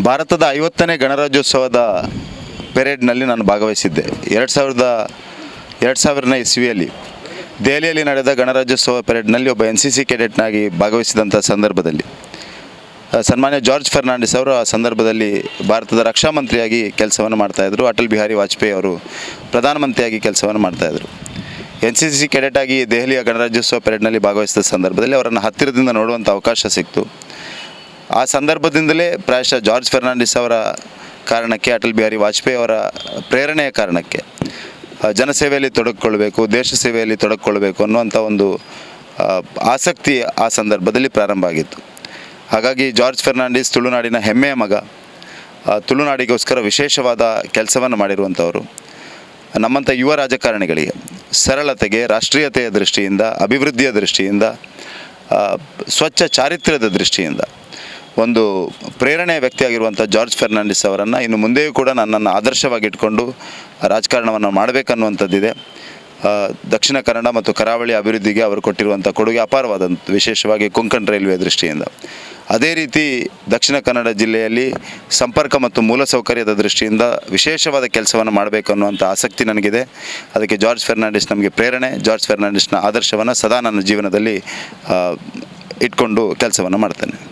ಭಾರತದ ಐವತ್ತನೇ ಗಣರಾಜ್ಯೋತ್ಸವದ ಪೆರೇಡ್ನಲ್ಲಿ ನಾನು ಭಾಗವಹಿಸಿದ್ದೆ. ಎರಡು ಸಾವಿರದ, ಎರಡು ಸಾವಿರನೇ ಇಸ್ವಿಯಲ್ಲಿ ದೆಹಲಿಯಲ್ಲಿ ನಡೆದ ಗಣರಾಜ್ಯೋತ್ಸವ ಪೆರೇಡ್ನಲ್ಲಿ ಒಬ್ಬ ಎನ್ ಸಿ ಸಿ ಕೆಡೆಟ್ನಾಗಿ ಭಾಗವಹಿಸಿದಂಥ ಸಂದರ್ಭದಲ್ಲಿ. ಸನ್ಮಾನ್ಯ ಜಾರ್ಜ್ ಫರ್ನಾಂಡಿಸ್ ಅವರು ಆ ಸಂದರ್ಭದಲ್ಲಿ ಭಾರತದ ರಕ್ಷಾ ಮಂತ್ರಿಯಾಗಿ ಕೆಲಸವನ್ನು ಮಾಡ್ತಾಯಿದ್ರು ಅಟಲ್ ಬಿಹಾರಿ ವಾಜಪೇಯಿ ಅವರು ಪ್ರಧಾನಮಂತ್ರಿಯಾಗಿ ಕೆಲಸವನ್ನು ಮಾಡ್ತಾಯಿದ್ರು ಎನ್ ಸಿ ಸಿ ಕೆಡೆಟ್ ಆಗಿ ದೆಹಲಿಯ ಗಣರಾಜ್ಯೋತ್ಸವ ಪೆರೇಡ್ನಲ್ಲಿ ಭಾಗವಹಿಸಿದ ಸಂದರ್ಭದಲ್ಲಿ ಅವರನ್ನು ಹತ್ತಿರದಿಂದ ನೋಡುವಂಥ ಅವಕಾಶ ಸಿಕ್ತು. ಆ ಸಂದರ್ಭದಿಂದಲೇ ಪ್ರಾಯಶಃ ಜಾರ್ಜ್ ಫರ್ನಾಂಡಿಸ್ ಅವರ ಕಾರಣಕ್ಕೆ, ಅಟಲ್ ಬಿಹಾರಿ ವಾಜಪೇಯಿ ಅವರ ಪ್ರೇರಣೆಯ ಕಾರಣಕ್ಕೆ ಜನಸೇವೆಯಲ್ಲಿ ತೊಡಗಿಕೊಳ್ಬೇಕು ದೇಶ ಸೇವೆಯಲ್ಲಿ ತೊಡಗಿಕೊಳ್ಬೇಕು ಅನ್ನುವಂಥ ಒಂದು ಆಸಕ್ತಿ ಆ ಸಂದರ್ಭದಲ್ಲಿ ಪ್ರಾರಂಭ ಆಗಿತ್ತು. ಹಾಗಾಗಿ ಜಾರ್ಜ್ ಫೆರ್ನಾಂಡಿಸ್ ತುಳುನಾಡಿನ ಹೆಮ್ಮೆಯ ಮಗ ತುಳುನಾಡಿಗೋಸ್ಕರ ವಿಶೇಷವಾದ ಕೆಲಸವನ್ನು ಮಾಡಿರುವಂಥವರು. ನಮ್ಮಂಥ ಯುವ ರಾಜಕಾರಣಿಗಳಿಗೆ, ಸರಳತೆಗೆ, ರಾಷ್ಟ್ರೀಯತೆಯ ದೃಷ್ಟಿಯಿಂದ, ಅಭಿವೃದ್ಧಿಯ ದೃಷ್ಟಿಯಿಂದ ಸ್ವಚ್ಛ ಚಾರಿತ್ರ್ಯದ ದೃಷ್ಟಿಯಿಂದ ಒಂದು ಪ್ರೇರಣೆ ವ್ಯಕ್ತಿಯಾಗಿರುವಂಥ ಜಾರ್ಜ್ ಫೆರ್ನಾಂಡಿಸ್ ಅವರನ್ನು ಇನ್ನು ಮುಂದೆಯೂ ಕೂಡ ನನ್ನನ್ನು ಆದರ್ಶವಾಗಿ ಇಟ್ಕೊಂಡು ರಾಜಕಾರಣವನ್ನು ಮಾಡಬೇಕನ್ನುವಂಥದ್ದಿದೆ. ದಕ್ಷಿಣ ಕನ್ನಡ ಮತ್ತು ಕರಾವಳಿ ಅಭಿವೃದ್ಧಿಗೆ ಅವರು ಕೊಟ್ಟಿರುವಂಥ ಕೊಡುಗೆ ಅಪಾರವಾದಂಥ ವಿಶೇಷವಾಗಿ ಕೊಂಕಣ್ ರೈಲ್ವೆ ದೃಷ್ಟಿಯಿಂದ. ಅದೇ ರೀತಿ ದಕ್ಷಿಣ ಕನ್ನಡ ಜಿಲ್ಲೆಯಲ್ಲಿ ಸಂಪರ್ಕ ಮತ್ತು ಮೂಲಸೌಕರ್ಯದ ದೃಷ್ಟಿಯಿಂದ ವಿಶೇಷವಾದ ಕೆಲಸವನ್ನು ಮಾಡಬೇಕು ಅನ್ನುವಂಥ ಆಸಕ್ತಿ ನನಗಿದೆ. ಅದಕ್ಕೆ ಜಾರ್ಜ್ ಫೆರ್ನಾಂಡಿಸ್ ನಮಗೆ ಪ್ರೇರಣೆ, ಜಾರ್ಜ್ ಫೆರ್ನಾಂಡಿಸ್ನ ಆದರ್ಶವನ್ನು ಸದಾ ನನ್ನ ಜೀವನದಲ್ಲಿ ಇಟ್ಕೊಂಡು ಕೆಲಸವನ್ನು ಮಾಡ್ತೇನೆ.